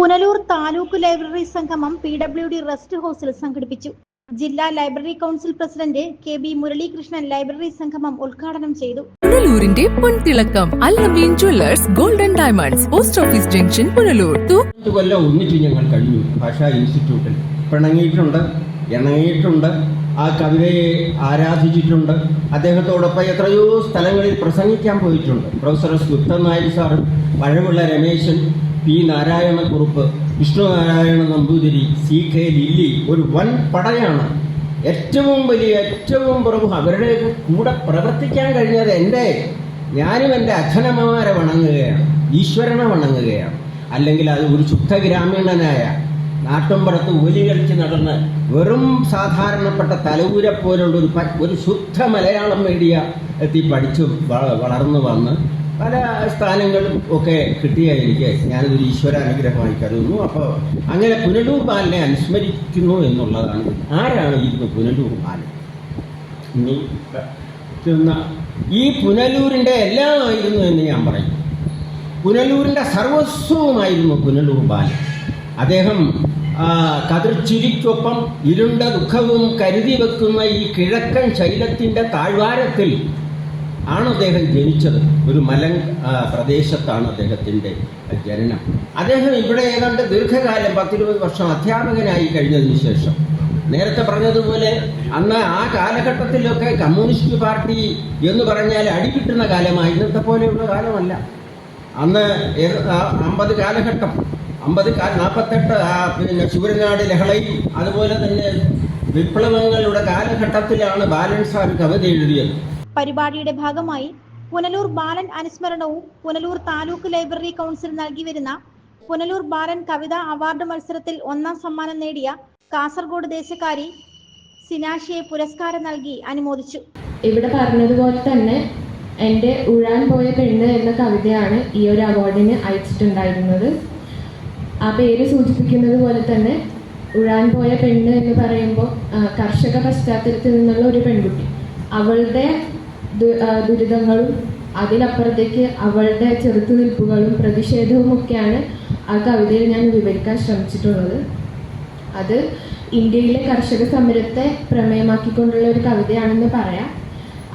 Punalur taluk library സംഗമം P W D rest ഹൗസിൽ സംഘടിപ്പിച്ചു. ജില്ലാ library council president K B Muralikrishnan library സംഗമം ഉദ്ഘാടനം ചെയ്തു. പുനലൂരിന്റെ പൊൻതിളക്കം Allameen jewellers golden diamonds post office junction Punalur. Kollam ഒന്നിച്ച് ഞങ്ങൾ കഴിഞ്ഞു ഭാഷാ ഇൻസ്റ്റിറ്റ്യൂട്ടിൽ. പിണങ്ങിയിട്ടുണ്ട് ഇണങ്ങിയിട്ടുണ്ട് ആ കവിതയെ ആരാധിച്ചിട്ടുണ്ട്. അദ്ദേഹത്തോടൊപ്പം എത്രയോ സ്ഥലങ്ങളിൽ പ്രസംഗിക്കാൻ പോയിട്ടുണ്ട്. പ്രൊഫസർ സുത്തൻ നായർ സാറും പഴമുള്ള Rameshan P Narayanakkurup Vishnu Narayana Namboothiri C K Lilly ഒരു വൻ പടയാണ്. ഏറ്റവും വലിയ ഏറ്റവും പ്രമുഖ അവരുടെ കൂടെ പ്രവർത്തിക്കാൻ കഴിഞ്ഞത് എന്റെ ഞാനും എന്റെ അച്ഛനമ്മമാരെ വണങ്ങുകയാണ് ഈശ്വരനെ വണങ്ങുകയാണ്. അല്ലെങ്കിൽ അത് ഒരു ശുദ്ധ ഗ്രാമീണനായ നാട്ടുംപുറത്ത് ഒലി കളിച്ച് നടന്ന് വെറും സാധാരണപ്പെട്ട തലൂരെ പോലുള്ള ഒരു ഒരു ശുദ്ധ മലയാളം മീഡിയ എത്തി പഠിച്ചു വളർന്നു വന്ന് പല സ്ഥാനങ്ങളും ഒക്കെ കിട്ടിയ എനിക്ക് ഞാനതൊരു ഈശ്വര അനുഗ്രഹമായി കരുതുന്നു അപ്പോൾ അങ്ങനെ പുനലൂർ ബാലനെ അനുസ്മരിക്കുന്നു എന്നുള്ളതാണ്. ആരാണ് ഈ പുനലൂർ ബാലൻ ഇനി ഈ പുനലൂരിന്റെ എല്ലാമായിരുന്നു എന്ന് ഞാൻ പറയും. പുനലൂരിന്റെ സർവസ്വവുമായിരുന്നു പുനലൂർ ബാലൻ അദ്ദേഹം കതിർച്ചിരിക്കൊപ്പം ഇരുണ്ട ദുഃഖവും കരുതി വെക്കുന്ന ഈ കിഴക്കൻ ശൈലത്തിന്റെ താഴ്വാരത്തിൽ ആണ് അദ്ദേഹം ജനിച്ചത്. ഒരു മലൻ ആ, പ്രദേശത്താണ് അദ്ദേഹത്തിന്റെ ജനനം. അദ്ദേഹം ഇവിടെ ഏതാണ്ട് ദീർഘകാലം പത്തിരുപത് വർഷം അധ്യാപകനായി കഴിഞ്ഞതിന് ശേഷം. നേരത്തെ പറഞ്ഞതുപോലെ അന്ന് ആ കാലഘട്ടത്തിലൊക്കെ കമ്മ്യൂണിസ്റ്റ് പാർട്ടി എന്ന് പറഞ്ഞാൽ അടികിട്ടുന്ന കാലമായി. ഇന്നത്തെ പോലെയുള്ള കാലമല്ല. അന്ന് അമ്പത് കാലഘട്ടം. അമ്പത് കാ നാൽപ്പത്തെട്ട് പിന്നെ ശിവരനാട് ലഹളയും അതുപോലെ തന്നെ വിപ്ലവങ്ങളുടെ കാലഘട്ടത്തിലാണ് ബാലൻസ് കവിത എഴുതിയത്. പരിപാടിയുടെ ഭാഗമായി പുനലൂർ ബാലൻ അനുസ്മരണവും പുനലൂർ താലൂക്ക് ലൈബ്രറി കൗൺസിൽ നൽകി വരുന്ന പുനലൂർ ബാലൻ കവിതാ അവാർഡ് മത്സരത്തിൽ ഒന്നാം സമ്മാനം നേടിയ കാസർഗോഡ് ദേശക്കാരി സിനാഷിയെ പുരസ്കാരം നൽകി അനുമോദിച്ചു. ഇവിടെ പറഞ്ഞതുപോലെ തന്നെ എന്റെ ഉഴാൻ പോയ പെണ്ണ് എന്ന കവിതയാണ് ഈ ഒരു അവാർഡിന് അയച്ചിട്ടുണ്ടായിരുന്നത്. ആ പേര് സൂചിപ്പിക്കുന്നത് പോലെ തന്നെ ഉഴാൻ പോയ പെണ്ണ് എന്ന് പറയുമ്പോൾ കർഷക പശ്ചാത്തലത്തിൽ നിന്നുള്ള ഒരു പെൺകുട്ടി. അവളുടെ ദുരിതങ്ങളും അതിനപ്പുറത്തേക്ക് അവളുടെ ചെറുത്തുനിൽപ്പുകളും പ്രതിഷേധവും ഒക്കെയാണ് ആ കവിതയിൽ ഞാൻ വിവരിക്കാൻ ശ്രമിച്ചിട്ടുള്ളത്. അത് ഇന്ത്യയിലെ കർഷക സമരത്തെ പ്രമേയമാക്കിക്കൊണ്ടുള്ള ഒരു കവിതയാണെന്ന് പറയാം.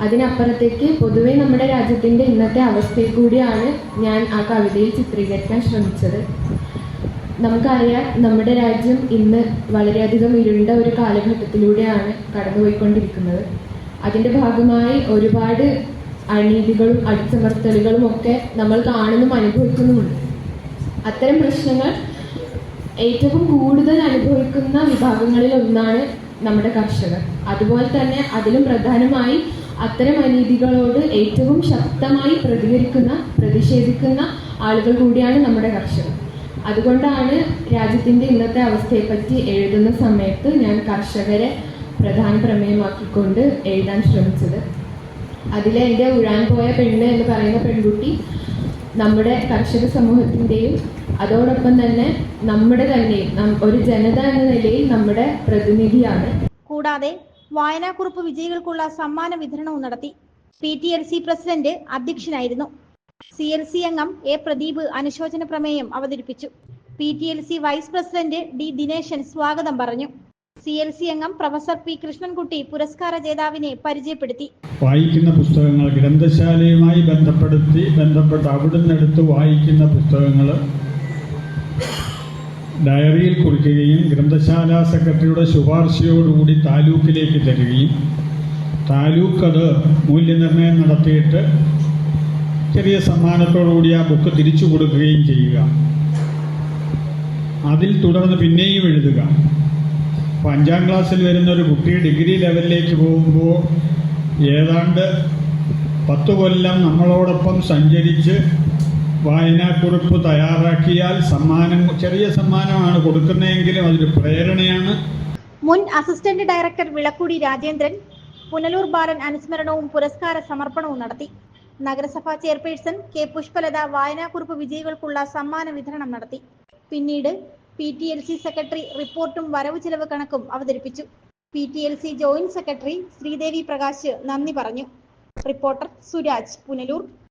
അതിനപ്പുറത്തേക്ക് പൊതുവെ നമ്മുടെ രാജ്യത്തിന്റെ ഇന്നത്തെ അവസ്ഥയിൽ കൂടിയാണ് ഞാൻ ആ കവിതയിൽ ചിത്രീകരിക്കാൻ ശ്രമിച്ചത്. നമുക്കറിയാം നമ്മുടെ രാജ്യം ഇന്ന് വളരെയധികം ഇരുണ്ട ഒരു കാലഘട്ടത്തിലൂടെയാണ് കടന്നുപോയിക്കൊണ്ടിരിക്കുന്നത്. അതിന്റെ ഭാഗമായി ഒരുപാട് അനീതികളും അടിച്ചമർത്തലുകളും ഒക്കെ നമ്മൾ കാണുന്നും അനുഭവിക്കുന്നുമുണ്ട്. അത്തരം പ്രശ്നങ്ങൾ ഏറ്റവും കൂടുതൽ അനുഭവിക്കുന്ന വിഭാഗങ്ങളിൽ ഒന്നാണ് നമ്മുടെ കർഷകർ. അതുപോലെ തന്നെ അതിലും പ്രധാനമായി അത്തരം അനീതികളോട് ഏറ്റവും ശക്തമായി പ്രതികരിക്കുന്ന പ്രതിഷേധിക്കുന്ന ആളുകൾ കൂടിയാണ് നമ്മുടെ കർഷകർ. അതുകൊണ്ടാണ് രാജ്യത്തിന്റെ ഇന്നത്തെ അവസ്ഥയെപ്പറ്റി എഴുതുന്ന സമയത്ത് ഞാൻ കർഷകരെ പ്രധാന പ്രമേയമാക്കിക്കൊണ്ട് എഴുതാൻ ശ്രമിച്ചത്. അതിലെ എന്റെ ഉഴാൻ പോയ പെണ്ണ് എന്ന് പറയുന്ന പെൺകുട്ടി നമ്മുടെ കർഷക സമൂഹത്തിന്റെയും അതോടൊപ്പം തന്നെ നമ്മുടെ തന്നെയും ഒരു ജനത എന്ന നിലയിൽ നമ്മുടെ പ്രതിനിധിയാണ്. കൂടാതെ വായനാക്കുറിപ്പ് വിജയികൾക്കുള്ള സമ്മാന വിതരണവും നടത്തി P T L C president അധ്യക്ഷനായിരുന്നു. സി എൽ സി അംഗം എ പ്രദീപ് അനുശോചന പ്രമേയം അവതരിപ്പിച്ചു. P T L C vice president D Dineshan സ്വാഗതം പറഞ്ഞു. സി എൽ സി അംഗം പ്രൊഫസർ പി കൃഷ്ണൻകുട്ടി പുരസ്കാര ജേതാവിനെ പരിചയപ്പെടുത്തി. വായിക്കുന്ന പുസ്തകങ്ങൾ ഗ്രന്ഥശാലയുമായി ബന്ധപ്പെടുത്തി ബന്ധപ്പെട്ട് അവിടുന്ന് എടുത്ത് വായിക്കുന്ന പുസ്തകങ്ങൾ ഡയറിയിൽ കുറിക്കുകയും ഗ്രന്ഥശാല സെക്രട്ടറിയുടെ ശുപാർശയോടുകൂടി താലൂക്കിലേക്ക് തരികയും താലൂക്ക് അത് മൂല്യനിർണയം നടത്തിയിട്ട് ചെറിയ സമ്മാനത്തോടുകൂടി ആ ബുക്ക് തിരിച്ചു കൊടുക്കുകയും ചെയ്യുക. അതിൽ തുടർന്ന് പിന്നെയും എഴുതുക. അപ്പോൾ അഞ്ചാം ക്ലാസ്സിൽ വരുന്ന ഒരു കുട്ടി ഡിഗ്രി ലെവലിലേക്ക് പോകുമ്പോൾ ഏതാണ്ട് പത്ത് കൊല്ലം നമ്മളോടൊപ്പം സഞ്ചരിച്ച് വായനാക്കുറിപ്പ് തയ്യാറാക്കിയാൽ സമ്മാനം ചെറിയ സമ്മാനമാണ് കൊടുക്കുന്നതെങ്കിലും അതൊരു പ്രേരണയാണ്. മുൻ അസിസ്റ്റന്റ് ഡയറക്ടർ വിളക്കുടി രാജേന്ദ്രൻ പുനലൂർ ബാലൻ അനുസ്മരണവും പുരസ്കാര സമർപ്പണവും നടത്തി. നഗരസഭാ ചെയർപേഴ്സൺ കെ പുഷ്പലത വായനാക്കുറിപ്പ് വിജയികൾക്കുള്ള സമ്മാന വിതരണം നടത്തി. പിന്നീട് P T L C secretary റിപ്പോർട്ടും വരവ് ചെലവ് കണക്കും അവതരിപ്പിച്ചു. P T L C joint secretary Sreedevi Prakash നന്ദി പറഞ്ഞു. Reporter Suraj Punalur.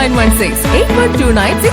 nine one six eight one two nine six